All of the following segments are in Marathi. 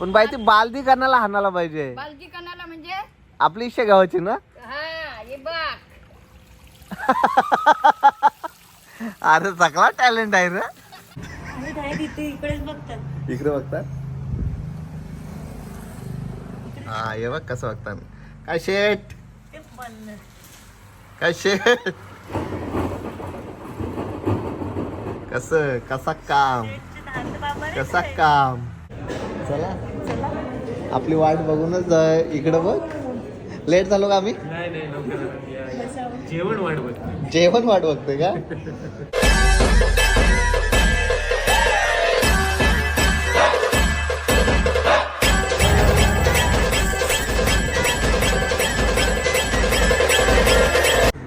पण बाई ती बालदी कणाला हाणायला पाहिजे. बालदी कणाला म्हणजे? आपली इच्छा गावाची ना? हा हे बघ. अरे सगळा टॅलेंट आहे रे. आम्ही काय तिथे इकडेच बघतात. इकडे बघतात? हा हे बघ कसं बघतात. काय शेट ते काय शेट कस कसा काम? बाबा रे कसा. काम? चला. आपली वाट बघूनच इकडं बघ. लेट झालो का आम्ही. जेवण वाट बघते. जेवण वाट बघतोय का?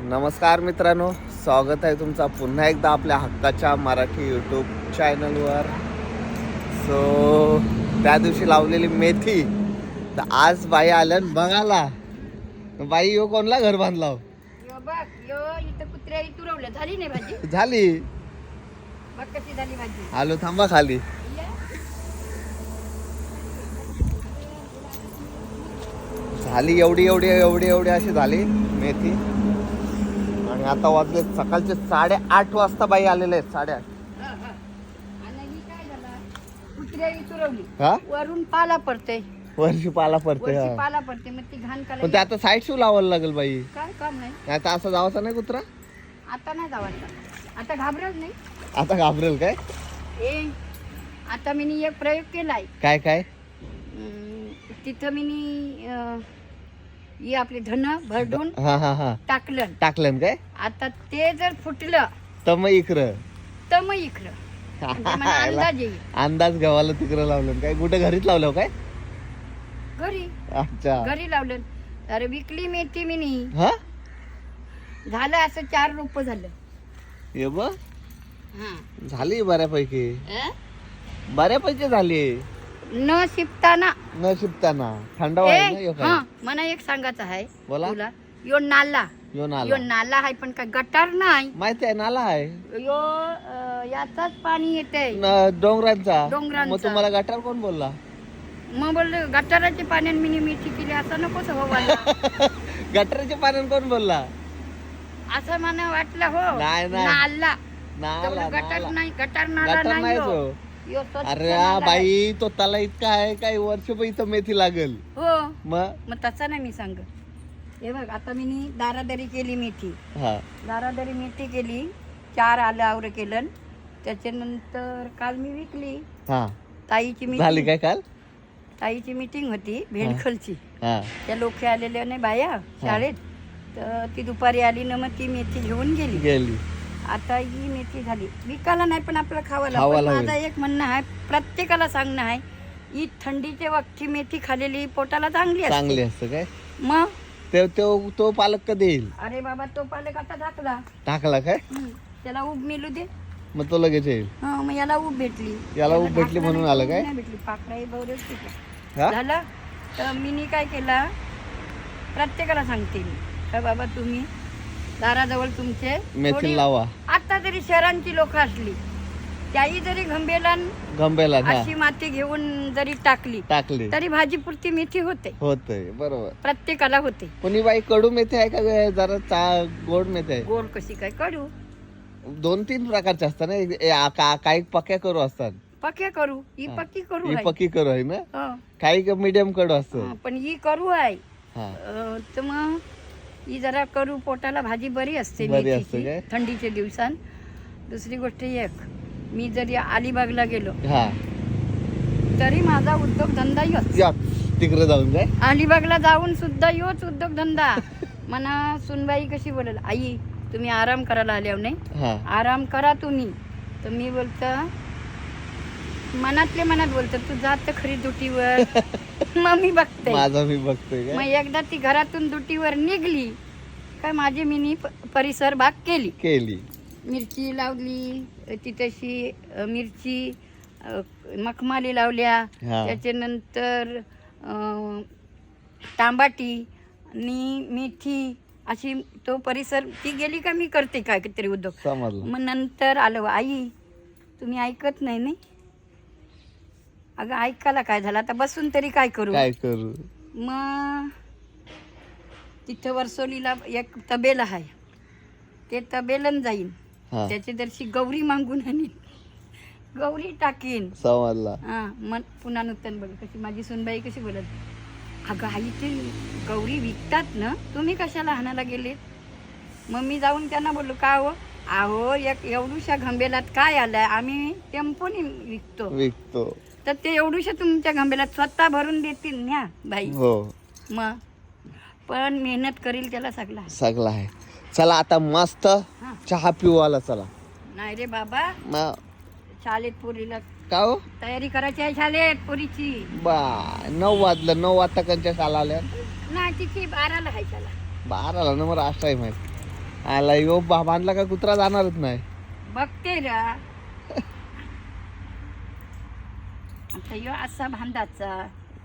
नमस्कार मित्रांनो स्वागत आहे तुमचा पुन्हा एकदा आपल्या हक्काच्या मराठी यूट्यूब चॅनलवर सो त्या दिवशी लावलेली मेथी. तर आज बाई आल्या न बघाला बाई यो कोणला घर बांधला हो? यो बघ यो इथं कुत्र्या तुरवलं झाली नाही भाजी? झाली. बघ कशी झाली भाजी. आलो थांबा खाली. झाली एवढी एवढी एवढी एवढी अशी झाली मेथी. आणि आता वाजले सकाळचे साडेआठ वाजता बाई आलेले आहेत साडेआठ हा, हा. आणि ही काय झाला हा? वरून पाला पडते वर्षी पाला पडते वरची हा. पाला पडते मग ती घाण पण ते करायची आता साईड शू लावायला लागेल बाई. काय काम नाही. आता असं जावाचा नाही कुत्रा? आता नाही जावायचं. आता घाबरत नाही. आता घाबरेल काय? ए आता मी एक प्रयोग केलाय. काय काय? अं, तिथं मी ही आपली धन भरडून हा हा हा. टाकलं. टाकलं काय? आता ते जर फुटलं तर मग इकडं. तर मग मला अंदाज येईल. अंदाज गव्हाला तिकडं लावलं काय कुठं घरीच लावलं काय? घरी. अच्छा. घरी लावलं. अरे विकली मेथी मिनी हा? झालं असं चार रुप झालं. ये बघ. हा. झाली बऱ्यापैकी. अं? बऱ्यापैकी झाली. न शिपताना. न शिपताना. थंड आहे ना यो हा मला एक सांगायचं आहे बोला. तुला. यो नाला. यो यो नाला नाला आहे पण काय गटार नाही. माहिती आहे नाला आहे यो अं, याचाच पाणी येते न- डोंगरांचा. डोंगरांचा. मग तुम्हाला गटार कोण बोलला? मग बोलले गटाराच्या पाण्याने मी मेथी केली असं नकोच हो व्हायला. गटाराच्या पाण्यात कोण बोलला? असं मला वाटलं हो. नाही, नाही. नाला. नाला तेवढं गटार नाला. नाही गटार नाला गटार नाही नाही हो. तो. यो स्वच्छ अरे नाला आहे. बाई तो त्याला इतका आहे काही वर्ष इथं मेथी लागेल. हो. मग? मग तसं नाही मी सांग हे बघ आता मी नी दारादारी केली मेथी. हा. दारादारी मेथी केली चार आलं आवरं केलं त्याच्यानंतर काल मी विकली. हा. ताईची झाली मीटिंग काय काल? ताईची मीटिंग होती भेंडखलची. हा. त्या लोक आलेल्या नाही बाया शाळेत. तर ती दुपारी आली ना मग ती मेथी घेऊन गेली. गेली. आता ही मेथी झाली. विकायला नाही पण आपल्याला खावायला खावायला पण होईल. माझं एक म्हणणं आहे प्रत्येकाला सांगणं आहे ही थंडीच्या वक्ती मेथी खाल्लेली पोटाला चांगली असते. चांगली असतं काय? मग ते तो तो पालक कधी येईल? अरे बाबा तो पालक आता टाकला टाकला काय. त्याला उब मिळू दे. मग तो लगेच येईल. हा मग याला उब भेटली. याला उब भेटली म्हणून आलं काय? नाही भेटली. ठीक हा झालं? तर मी काय केला? प्रत्येकाला सांगते मी. का बाबा तुम्ही दाराजवळ तुमचे मेथी थोडी- लावा. आता जरी शहरांची लोक असली. त्याही जरी घंबेला गंबेला हा. अशी माती घेऊन जरी टाकली टाकली. तरी भाजीपुरती मेथी होते. होतंय बरोबर. प्रत्येकाला होते. ही बाई कडू मेथी आहे का? ग? जरा चा गोड मेथी आहे. गोड कशी काय? काढू दोन तीन प्रकारचे असतात ना. एक- ए, आ- का- काही पक्या करू असतात. पक्या करू ही हा. पक्की करू ही आहे. पक्की करू आहे ना? हो. काही मिडियम कडू असतं? हा, पण ही करू आहे. हा. अं, तर मग ही जरा करू पोटाला भाजी बरी असते बरी मेथीची, असते काय? थंडीच्या दिवसात. दुसरी गोष्ट एक. मी जरी अलिबागला गेलो हा. तरी माझा उद्योगधंदाही असतो या तिकडे जाऊन काय? अलिबागला जाऊन सुद्धा योच उद्योगधंदा. मना सुनबाई कशी बोलेल आई तुम्ही आराम करायला आल्या नाही? हा. आराम करा तुम्ही. तर मी बोलत मनातले मनात बोलत तू जात खरी दुटीवर. मग मी बघते. माझा मी बघतोय मग एकदा ती घरातून दुटीवर निघली काय माझी मिनी प- परिसर बाग केली. केली. मिरची लावली ती तशी अ, मिरची मखमाली लावल्या. हा. त्याच्यानंतर अ, तांबाटी आणि मेथी अशी तो परिसर ती गेली का मी करते काय तरी उद्योग. समजलं. मग नंतर आलं आई तुम्ही ऐकत नाही नाही? अगं ऐकायला काय झालं? आता बसून तरी काय करू? काय करू? मग तिथं वर्सोलीला एक तबेल आहे. ते तबेलन जाईन. हा. त्याची दर्शी गौरी मागून आणीन. गौरी टाकीन. समजला हा मग पुन्हा नूतन बघ कशी माझी सुनबाई कशी बोलत. अगं आई ते गौरी विकतात ना तुम्ही कशाला आणायला गेलेत मग मी जाऊन त्यांना बोललो का हो? अहो एक एवढूशा घंबेलात काय आलंय? आम्ही टेम्पोनी विकतो. विकतो. तर ते एवढूशा तुमच्या घंबेलात स्वतः भरून देतील न्या बाई. हो. मग पण मेहनत करील त्याला सगळा. सगळं आहे. चला आता मस्त. चहा पिऊ आला चला. नाही रे बाबा. मग शाळेत पोरीला का हो? तयारी करायची आहे शाळेत पोरीची. बा नऊ वाजलं नऊ वाजता कंच्या शाळा आल्या. नाही तिची बाराला आहे शाळा. बाराला ना मग आज टाईम आहे आला यो बा बांधला का कुत्रा जाणारच नाही? बघते रा. आता यो असा भांडाचा.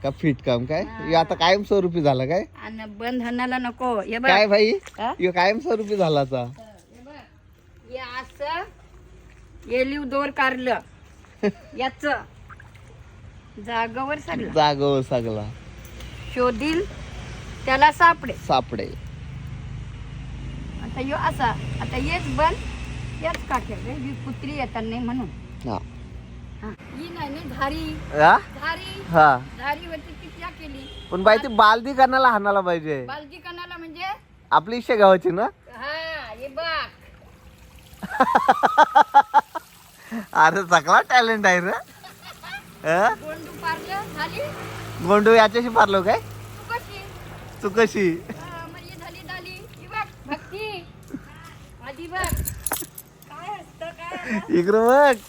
का फिट काम काय? यो आता कायम स्वरूपी झाला काय? आणि बंद हाणायला नको. हे बघ. काय भाई? हा? यो कायम स्वरूपी झाला आता. हे बघ. हे असं येलीव दोर कारलं. याच जागावर सगळं जागो सगळा शोधील त्याला सापडे सापडे आता यो असा आता येच बंद याच काठ्या. रे ही कुत्री येतात नाही म्हणून. हा. हा. ही? हा? केली. पण बाई ती बालदी करण्याला हाणायला पाहिजे. बालजी कणाला म्हणजे? आपली इशे गावाची ना? हा हे बघ. अरे सगळा टॅलेंट आहे रे. हा? गोंडू पारलं झाली? गोंडू याच्याशी पारलो काय? तू कशी तू कशी हा, मग ही झाली झाली ही बघ भक्ती. आधी बघ. काय असतं काय? इकडं बघ. ही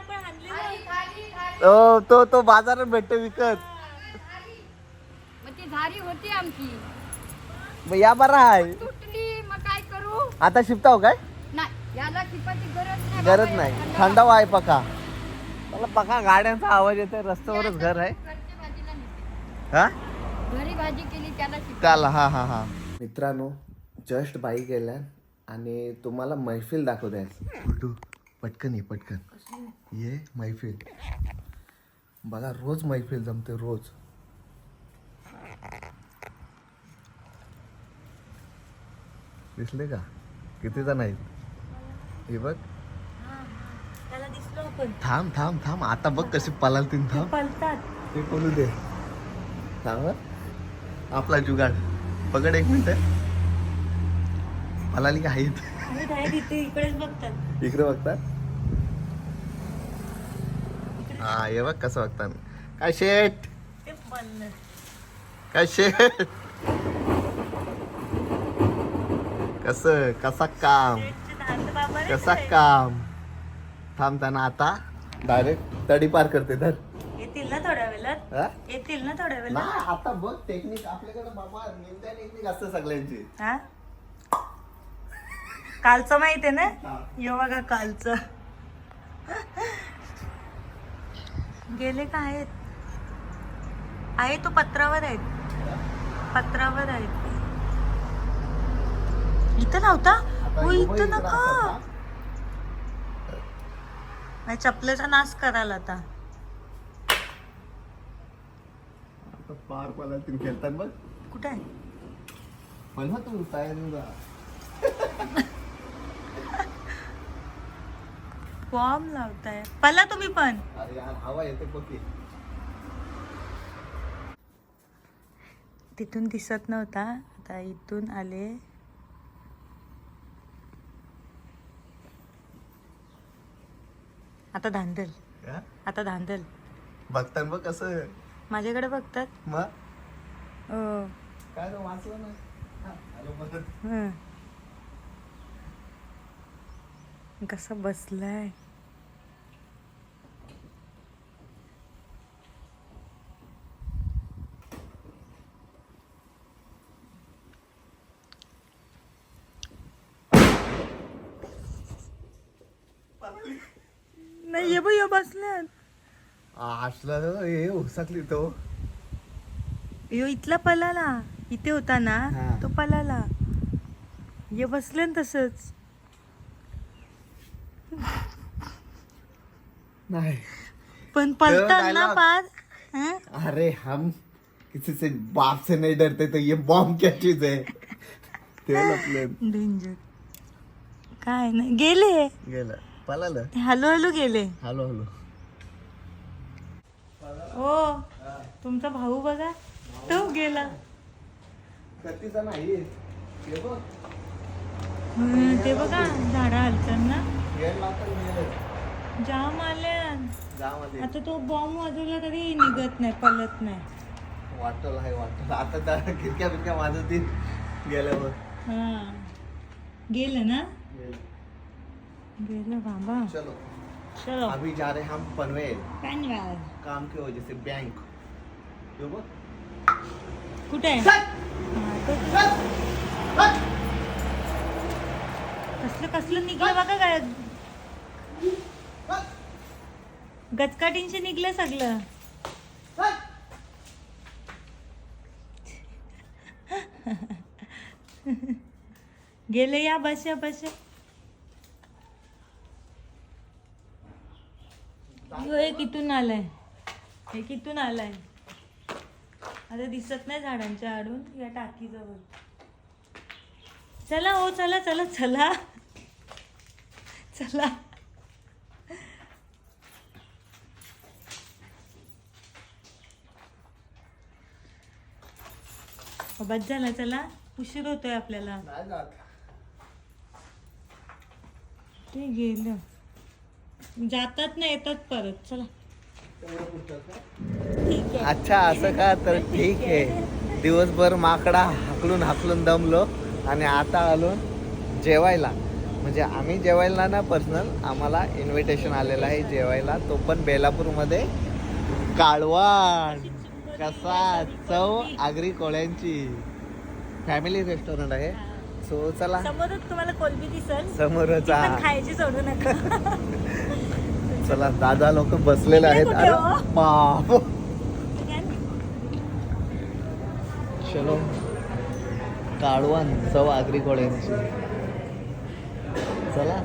बघ झाली, झाली. तो तो तो बाजारात भेटतो विकत. मग ती झारी होती आमची. मग या बरा आहे. तुटली मग काय करू? आता शिपताव काय? नाही याला शिपाची गरज नाही गरज बाबा, नाही. थंड थंडावा आहे पका. मला पका गाड्यांचा आवाज येतोय रस्त्यावरच घर आहे. घरच्या भाजीला नेते. हा? घरी भाजी केली त्याला हा हा हा. मित्रांनो जस्ट बाई गेल्या आणि तुम्हाला मैफिल दाखवते कुठू पटकन ये पटकन. ये मैफिल. बघा रोज मैफिल जमते रोज. दिसले का? किती जण आहेत? हे बघ. थांब थांब थांब. आता बघ कशी पलाल तीन थांब. ते बोलू दे. थांब आपला जुगाड. पकड एक मिनिट. पलाली का आहेत? इकडेच बघतात. इकडे बघतात? हा हे बघ कसं बघतात. काय शेट काय शेट कस कसा काम? कसा. काम? थांब त्यांना आता डायरेक्ट तडी पार करते तर येतील ना थोड्या वेळात? हा? येतील ना थोड्या वेळात? नाही आता बघ टेक्निक आपल्याकडे बाबा निंदा टेक्निक असते सगळ्यांची. हा? कालचं माहीत आहे ना? यो बघा कालचं. गेले का आहेत? आहे तो पत्रावर आहेत. पत्रावर आहेत. इथं नव्हता? हो इथं नका. चपलेचा नाश करायला आता. आता पार पला तुम्ही खेळतात बघ. कुठे आहे? पण तू तयारी जा बॉम्ब लावताय. पला तुम्ही पण. हवा येते. तिथून दिसत नव्हता. आता इथून आले. आता धांदल. हा? आता धांदल. बघतात बघ कसं माझ्याकडे बघतात. मग? अं, काय वाचलं ना हा, आलो परत. हं. कसं बसलाय? नाही ये बाई बसल्यात. आ, असलं हे उसाकली तो. यो इथला पलाला. इथे होता ना. तो पलाला. ये बसले ना तसंच. नाही. पण पलतात ना dialogue. पार हं? अरे हम किसी से बाप से नहीं डरते तो ये बॉम्ब क्या चीज है? ते लपलं डेंजर काय नाही गेले? गेलं. पळालं हॅलो हॅलो गेले. हॅलो हॅलो हो तुमचा भाऊ बघा तो गेला. कतीचा नाही ते बघ. ते बघा झाडं हलतात ना. गेला तर गेलं. जाम आल्या. आता तो बॉम्ब वाजवला तरी निघत नाही पलत नाही. वाटल आहे वाटल. आता खिडक्या बिडक्या गेल्यावर. हा. गेलं ना? गेलं. बाबा. चलो. चलो. अभी जा रहे हम पनवेल. धन्यवाद काम की वजह से बैंक यो बघ. कुठे? आहे कसलं कसलं निघलं बघा काय गचकाटींशी निघलं सगळं. गेले या बस बशा. यो, हे कितून आलाय. हे कितून आलाय. आता दिसत नाही झाडांच्या आडून या टाकीजवळ. चला हो चला चला चला. चला. बस झाला चला. उशीर होतोय आपल्याला. नाही जात. ते गेलं. जातात ना येतात परत. चला. ठीक आहे. अच्छा असं का? तर ठीक आहे. दिवसभर माकडा हाकलून हाकलून दमलो आणि आता आलो जेवायला. म्हणजे आम्ही जेवायला ना पर्सनल आम्हाला इन्व्हिटेशन आलेलं आहे जेवायला. तो पण बेलापूरमध्ये. काळवाण कसा चव आगरी कोळ्यांची. फॅमिली रेस्टॉरंट आहे. सो चला. समोरच तुम्हाला कोलबी दिसल. समोरच ती पण हा. खायची सोडू नका. चला दादा लोक बसलेले आहेत. कुठे अरे हो? बाप? चलो. काळवान चव आगरी कोळ्यांची. चला.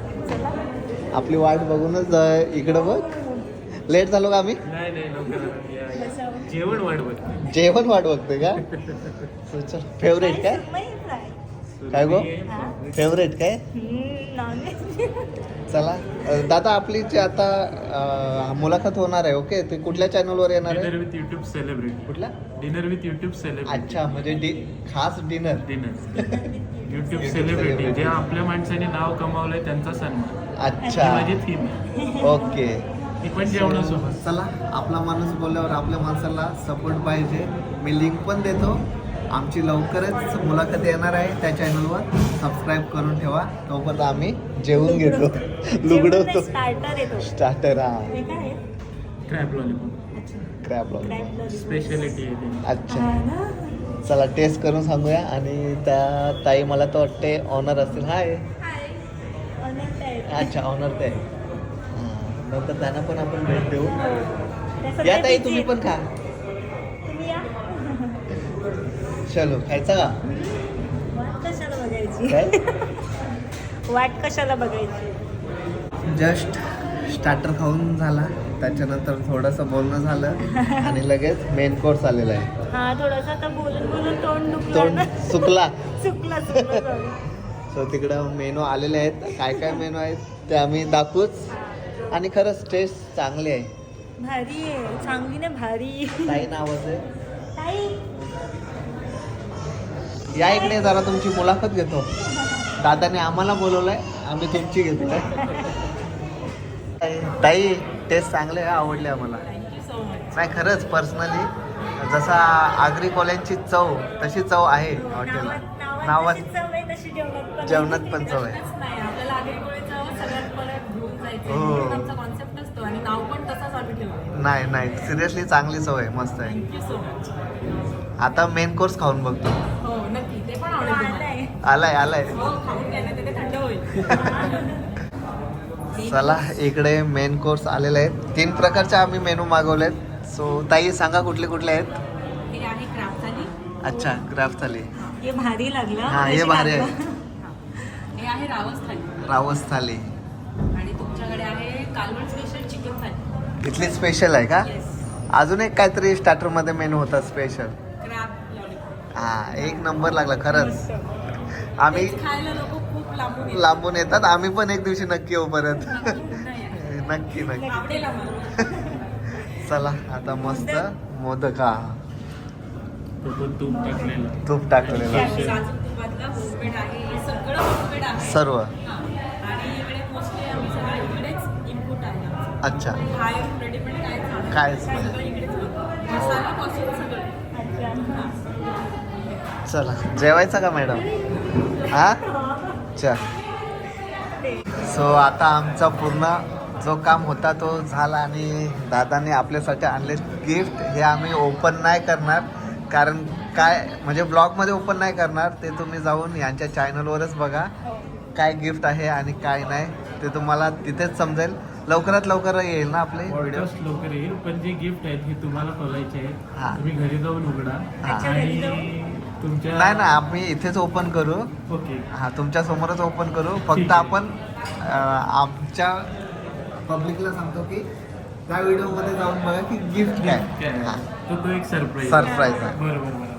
आपली वाट बघूनच अं, इकडं बघ. लेट झालो का आम्ही? नाही नाही लवकर या. जेवण वाट बघते. जेवण वाट बघतोय का? फेवरेट काय. काय गो? हा? फेवरेट काय? चला दादा आपली जी आता अं, मुलाखत होणार आहे ओके? ते कुठल्या चॅनलवर येणार डिनर आहे विथ युट्यूब सेलिब्रिटी कुठल्या डिनर विथ युट्यूब सेलिब्रिटी अच्छा म्हणजे डि- खास dinner dinner YouTube celebrity celebrity. जे आपल्या माणसाने नाव कमावलंय त्यांचा सन्मान. ही अच्छा माझी थीम ओके. पण जेवणासोबत चला आपला माणूस बोलल्यावर आपल्या माणसाला सपोर्ट पाहिजे. मी लिंक पण देतो. आमची लवकरच मुलाखत येणार आहे त्या चॅनलवर सबस्क्राईब करून ठेवा. तोपर्यंत आम्ही जेवून घेतो. लुगडवतो स्टार्टर येतो. स्टार्टर हा. हे काय आहे? क्रॅप लॉलीपॉप अच्छा. Crab lollipop. स्पेशालिटी आहे अच्छा. हा? चला टेस्ट करून सांगूया. आणि त्या ताई मला तर वाटते ऑनर असतील. हाय. अच्छा ऑनर ते नंतर त्यांना पण आपण भेट देऊ. त्याचं या ताई तुम्ही. पण खा. तुम्ही या. चलो खायचा का? वाट कशाला बघायची? काय? वाट कशाला बघायची? जस्ट स्टार्टर खाऊन झाला. त्याच्यानंतर थोडंसं बोलणं झालं आणि लगेच मेन कोर्स आलेला आहे. हा थोडस बोलून बोलून तोंड तोंड सुकला. sorry. सो तिकडं मेनू आलेले आहेत. काय काय मेनू आहेत ते आम्ही दाखवूच. आणि खरंच टेस्ट चांगले आहे. भारी आहे. चांगली ना भारी. ताई नावाचं आहे? ताई. या इकडे जरा तुमची मुलाखत घेतो. दादाने आम्हाला बोलवलंय आम्ही तुमची घेतो. ताई टेस्ट चांगले आहे, आवडले आम्हाला. नाही खरंच पर्सनली जसा आगरी कोल्यांची चव तशी चव आहे हॉटेलला. नावात नावात जशी चव आहे तशी जेवणात पण जेवणात पण चव आहे. आपल्याला हो. म्हणून आमचा कॉन्सेप्ट असतो आणि नाव पण तसाच आम्ही ठेवतो. नाही नाही. सिरियसली चांगली आहे मस्त आहे. थँक्यू सो मच आता मेन कोर्स खाऊन बघतो. हो नक्की. ते पण आवडेल तुम्हाला. आलंय. आलाय आलाय. हो खाऊन घ्या ना ते थंड होईल. चला इकडे मेन कोर्स आलेले आहेत. तीन प्रकारचे आम्ही मेनू मागवलेत. सो ताई सांगा कुठले कुठले आहेत? हे आहे क्राफ्ट थाली. अच्छा ग्राफ थाली. हे भारी लागलं. हा हे भारी हे आहे रावस थाली. रावस थाली. आणि आहे कालवण स्पेशल चिकन थाली इथली स्पेशल आहे का? अजून एक काहीतरी स्टार्टरमध्ये मेनू होता स्पेशल हा एक नंबर लागला खरंच. आम्ही खायला लोक खूप लांबून येतात. लांबून येतात. आम्ही पण एक दिवशी नक्की येऊ परत. नक्की. नक्की चला आता मस्त मोदक. हा. तूप टाकलेलं. तूप टाकलेलं साजूक तुपातला होममेड आहे हे सगळं होममेड आहे सर्व हा. आणि इकडे मोस्टली आम्ही सगळं इकडेच इनपुट आहे आमचं. अच्छा. कायच नाही. हा. चला. जेवायचं का मॅडम? हा? चल सो आता आमचा पूर्ण जो काम होता तो झाला आणि दादाने आपल्यासाठी आणले गिफ्ट हे आम्ही ओपन नाही करणार. कारण काय म्हणजे ब्लॉगमध्ये ओपन नाही करणार. ते तुम्ही जाऊन यांच्या चॅनलवरच बघा. काय गिफ्ट आहे आणि काय नाही ते तुम्हाला तिथेच समजेल. लवकरात लवकर येईल ना आपले व्हिडिओ ऑर्डर्स लवकर येईल पण जे गिफ्ट आहेत हे तुम्हाला खोलायचे हा. आहेत तुम्ही घरी जाऊन उघडा. हा. आणि तुमच्या नाही ना आम्ही इथेच ओपन करू. ओके हा तुमच्या समोरच ओपन करू. ठीक फक्त आहे. आपण अं, आमच्या पब्लिकला सांगतो की त्या व्हिडिओमध्ये जाऊन बघा की गिफ्ट काय. काय. हा. तो तो एक सरप्राईज Surprise आहे. बरोबर बरोबर